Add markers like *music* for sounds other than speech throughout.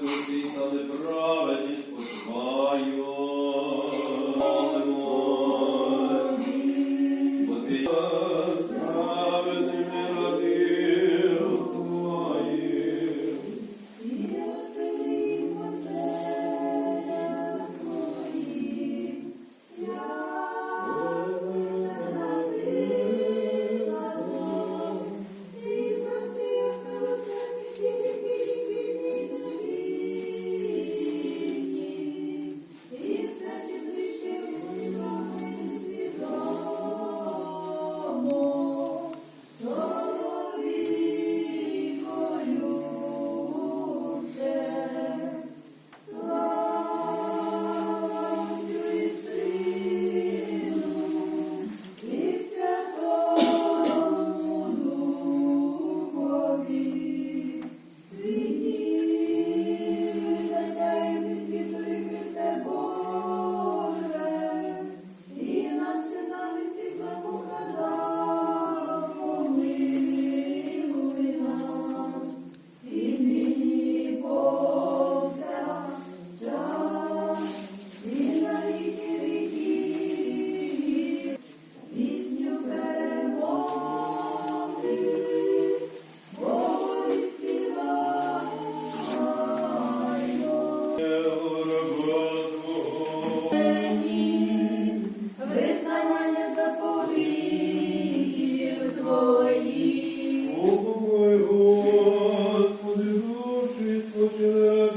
Бог та неправедність спочиваю.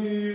you.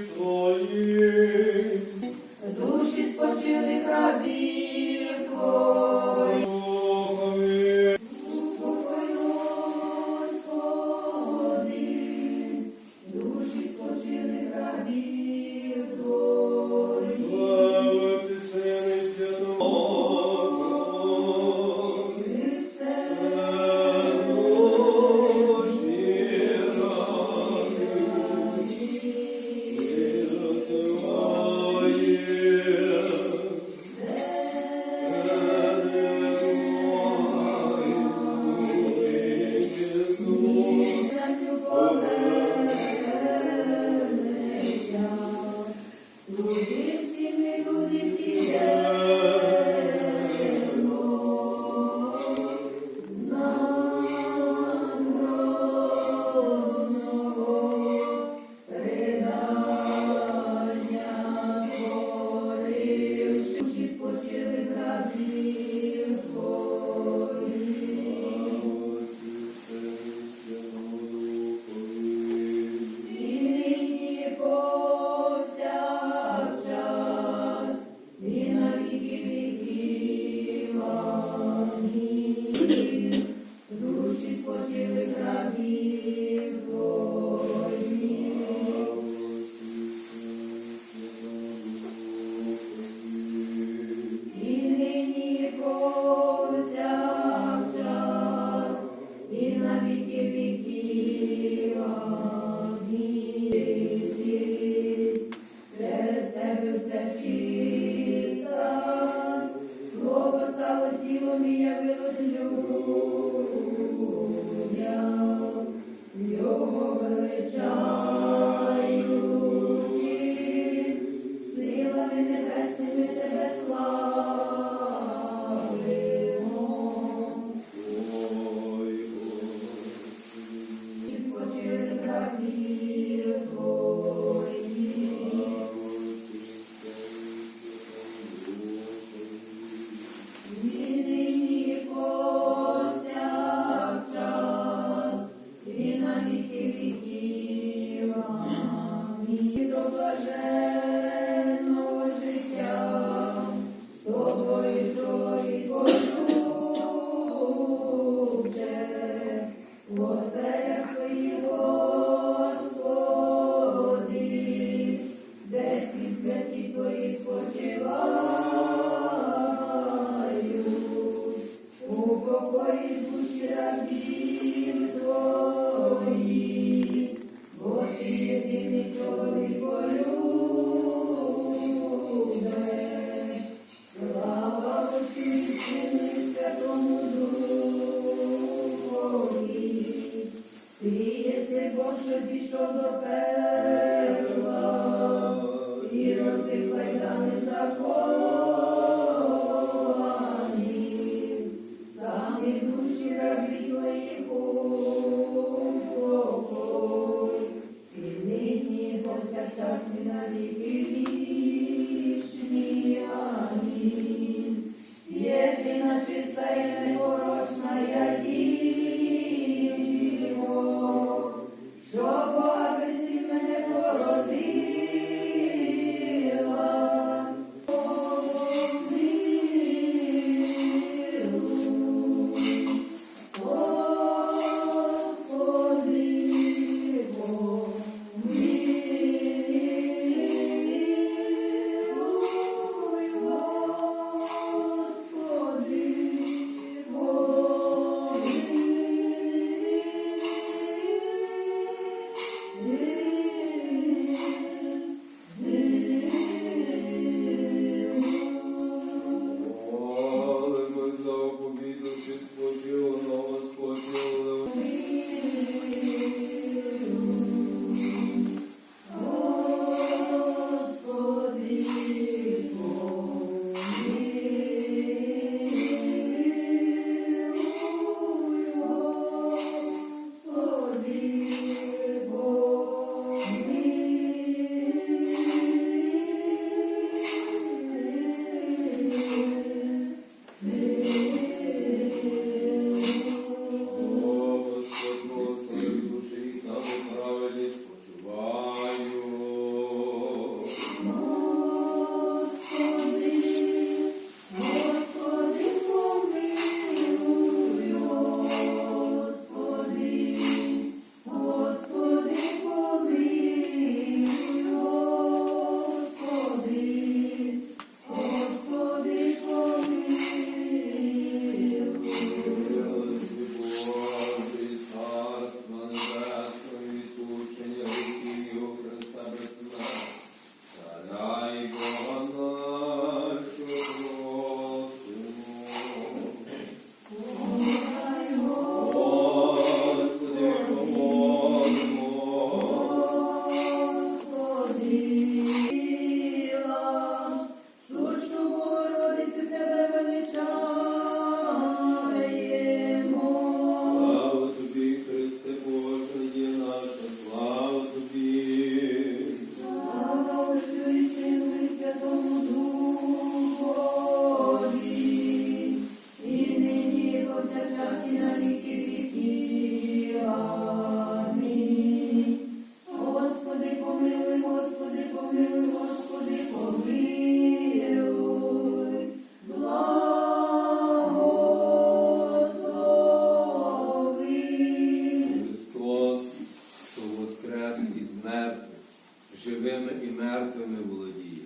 Живими і мертвими володіє.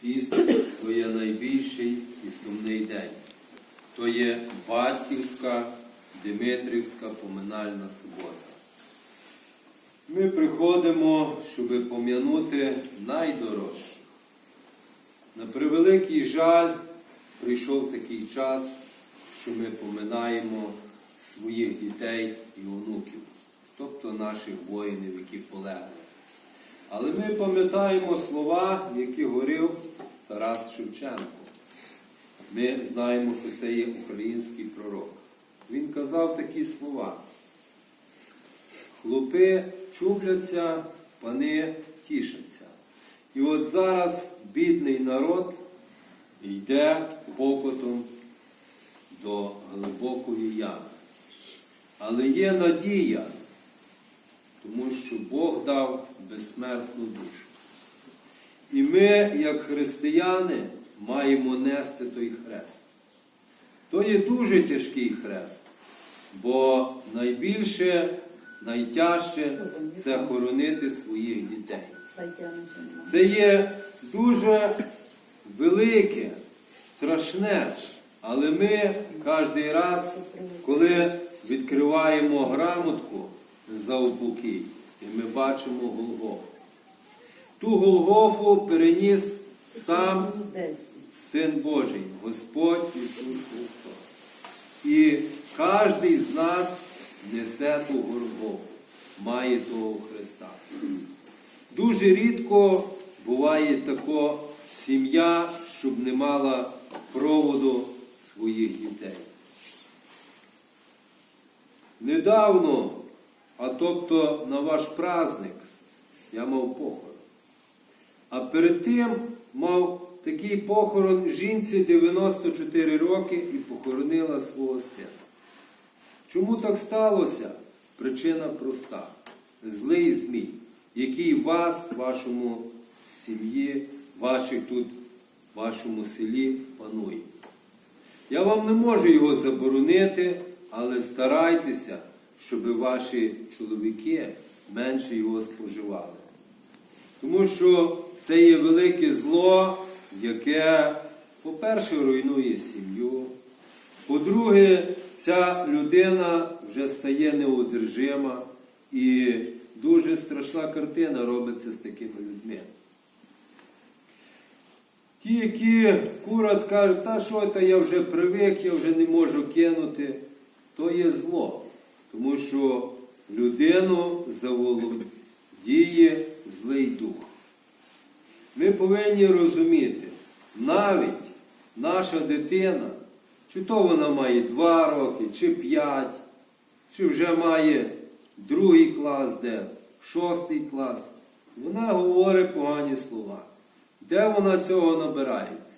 Піст *clears throat* то є найбільший і сумний день. То є батьківська Димитрівська поминальна субота. Ми приходимо, щоб пом'янути найдорожче. На превеликий жаль, прийшов такий час, що ми поминаємо своїх дітей і онуків, тобто наших воїнів, які полегли. Але ми пам'ятаємо слова, які говорив Тарас Шевченко. Ми знаємо, що це є український пророк. Він казав такі слова. Хлопи чубляться, пани тішаться. І от зараз бідний народ йде покотом до глибокої ями. Але є надія, тому що Бог дав безсмертну душу. І ми, як християни, маємо нести той хрест. То є дуже тяжкий хрест, бо найбільше, найтяжче це хоронити своїх дітей. Це є дуже велике, страшне, але ми кожен раз, коли відкриваємо грамотку за і ми бачимо Голгофу. Ту Голгофу переніс сам Син Божий, Господь Ісус Христос. І кожен з нас несе ту Голгофу, має того Христа. Дуже рідко буває така сім'я, щоб не мала проводу своїх дітей. Недавно, а тобто на ваш праздник, я мав похорон. А перед тим мав такий похорон жінці 94 роки і похоронила свого сина. Чому так сталося? Причина проста. Злий змій, який вас, вашому сім'ї, ваших тут, вашому селі панує. Я вам не можу його заборонити, але старайтеся, щоб ваші чоловіки менше його споживали. Тому що це є велике зло, яке, по-перше, руйнує сім'ю. По-друге, ця людина вже стає неудержима і дуже страшна картина робиться з такими людьми. Ті, які курат кажуть, та що це я вже привик, я вже не можу кинути, то є зло. Тому що людину заволодіє злий дух. Ми повинні розуміти, навіть наша дитина, чи то вона має 2 роки, чи 5, чи вже має другий клас, де шостий клас, вона говорить погані слова. Де вона цього набирається?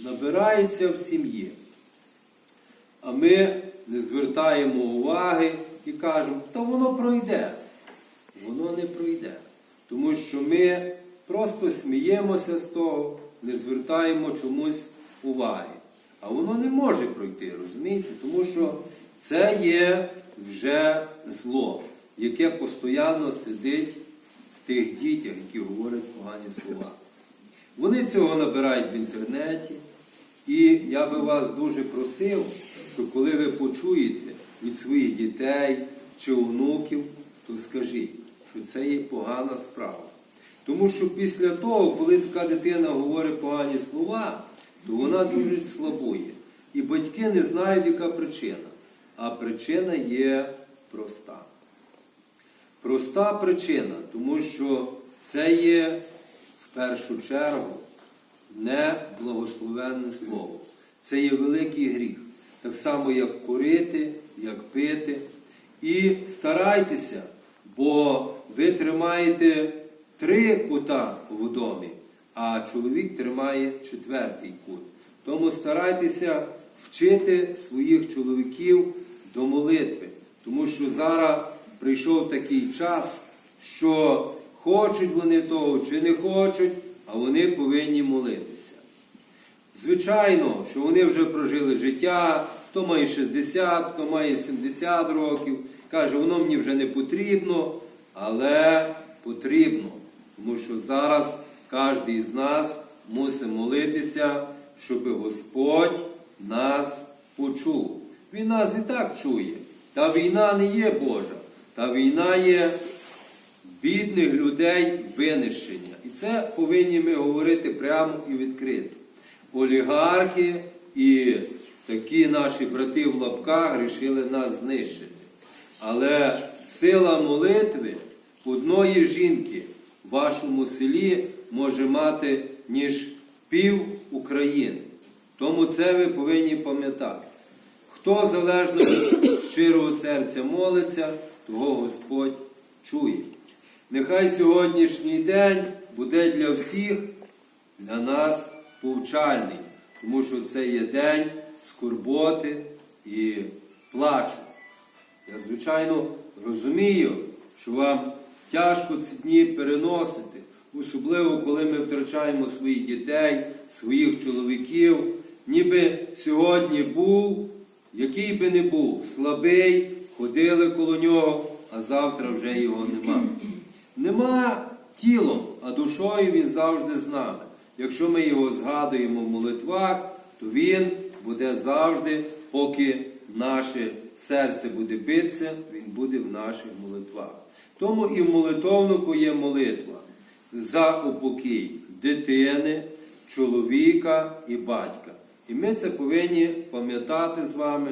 Набирається в сім'ї. А ми не звертаємо уваги і кажемо, та воно пройде. Воно не пройде. Тому що ми просто сміємося з того, не звертаємо чомусь уваги. А воно не може пройти, розумієте? Тому що це є вже зло, яке постійно сидить в тих дітях, які говорять погані слова. Вони цього набирають в інтернеті. І я би вас дуже просив, що коли ви почуєте від своїх дітей чи онуків, то скажіть, що це є погана справа. Тому що після того, коли така дитина говорить погані слова, то вона дуже слабує. І батьки не знають, яка причина. А причина є проста. Проста причина, тому що це є в першу чергу не благословенне слово. Це є великий гріх. Так само, як курити, як пити. І старайтеся, бо ви тримаєте три кута в домі, а чоловік тримає четвертий кут. Тому старайтеся вчити своїх чоловіків до молитви. Тому що зараз прийшов такий час, що хочуть вони того чи не хочуть, а вони повинні молитися. Звичайно, що вони вже прожили життя, хто має 60, хто має 70 років, каже, воно мені вже не потрібно, але потрібно. Тому що зараз кожен з нас мусить молитися, щоб Господь нас почув. Він нас і так чує. Та війна не є Божа, та війна є бідних людей винищення. І це повинні ми говорити прямо і відкрито. Олігархи і такі наші брати в лапках рішили нас знищити. Але сила молитви одної жінки в вашому селі може мати ніж пів України. Тому це ви повинні пам'ятати. Хто залежно від щирого серця молиться, того Господь чує. Нехай сьогоднішній день буде для всіх, для нас повчальний, тому що це є день скорботи і плачу. Я, звичайно, розумію, що вам тяжко ці дні переносити, особливо коли ми втрачаємо своїх дітей, своїх чоловіків. Ніби сьогодні був, який би не був, слабий, ходили коло нього, а завтра вже його нема. Нема тілом, а душою він завжди з нами. Якщо ми його згадуємо в молитвах, то він буде завжди, поки наше серце буде битися, він буде в наших молитвах. Тому і в молитовнику є молитва за упокій дитини, чоловіка і батька. І ми це повинні пам'ятати з вами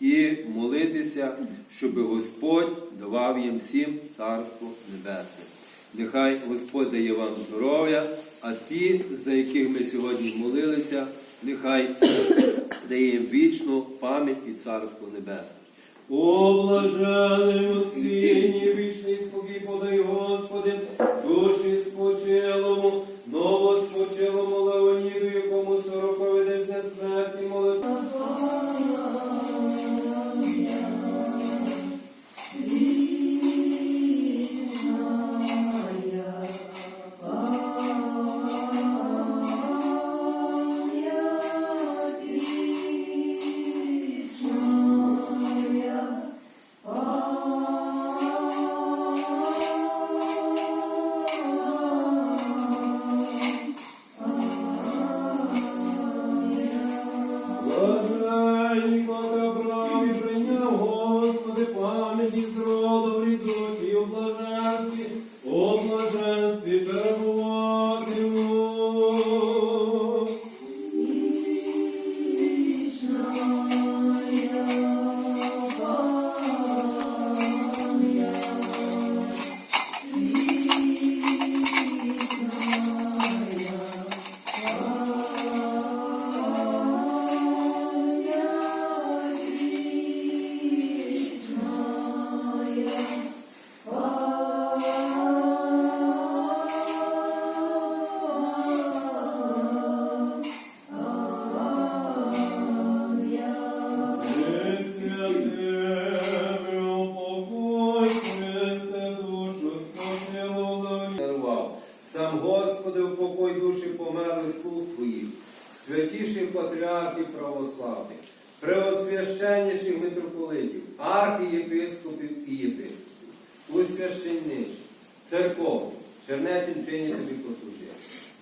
і молитися, щоб Господь давав їм всім Царство Небесне. Нехай Господь дає вам здоров'я, а ті, за яких ми сьогодні молилися, нехай дає їм вічну пам'ять і Царство Небесне. О, блажений Господині, вічний спокій подай, Господи, душі спочилому,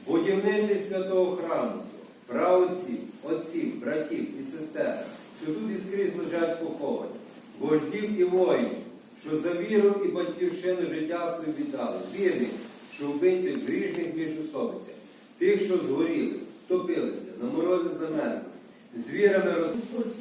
будівничий святого храму, праотців, отців, братів і сестер, що тут і скрізь лежать поховані, вождів і воїнів, що за віру і батьківщину життя своє віддали, вірних, що вбивців грішних міжусобицях, тих, що згоріли, втопилися, на морозі замерзли, звірами роз... Господь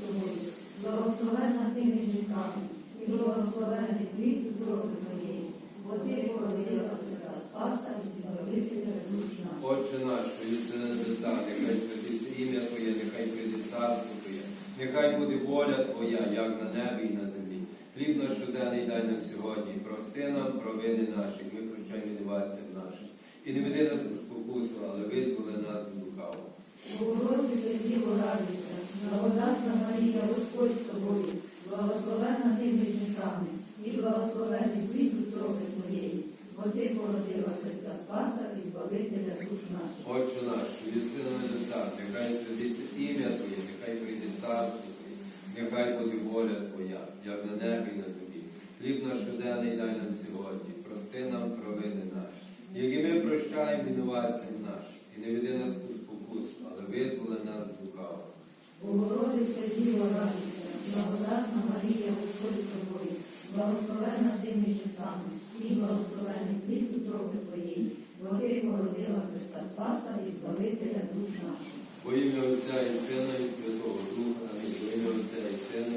благословенна ти між жінками, і благословений плід утроби моєї, бо ти породила Христа Спаса і збавителя душ наших. Отче наш, що єси на небесах, нехай святиться ім'я Твоє, нехай прийде царство Твоє, нехай буде воля Твоя, як на небі і на землі. Хліб наш щоденний дай нам сьогодні, прости нам провини наші, ми прощаємо винуватцям нашим. І не веди нас у спокусу, але визволи нас від лукавого. Богородице, Діво, радуйся, благодатна Марія, Господь з тобою, благословенна ти між жінками, і благословений плід утроби твоєї, бо ти породила Христа Спаса і збавителя душ наших. Отче наш, що єси на небесах, нехай святиться ім'я Твоє, нехай прийде царство Твоє, нехай буде воля Твоя, як на небі і на землі. Хліб наш щоденний дай нам сьогодні, прости нам провини наші, як і ми прощаємо винуватцям нашим, і не веди нас у спокусу, але визволи нас від лукавого. Богородице, Діво, радуйся, благодатна Марія, Господь тобою, благословенна ти між жінками, і благословений плід утроби твоєї, бо ти породила Христа Спаса і збавителя душ наших. Во ім'я Отця і Сина і Святого Духа, амінь. Во ім'я Отця і Сина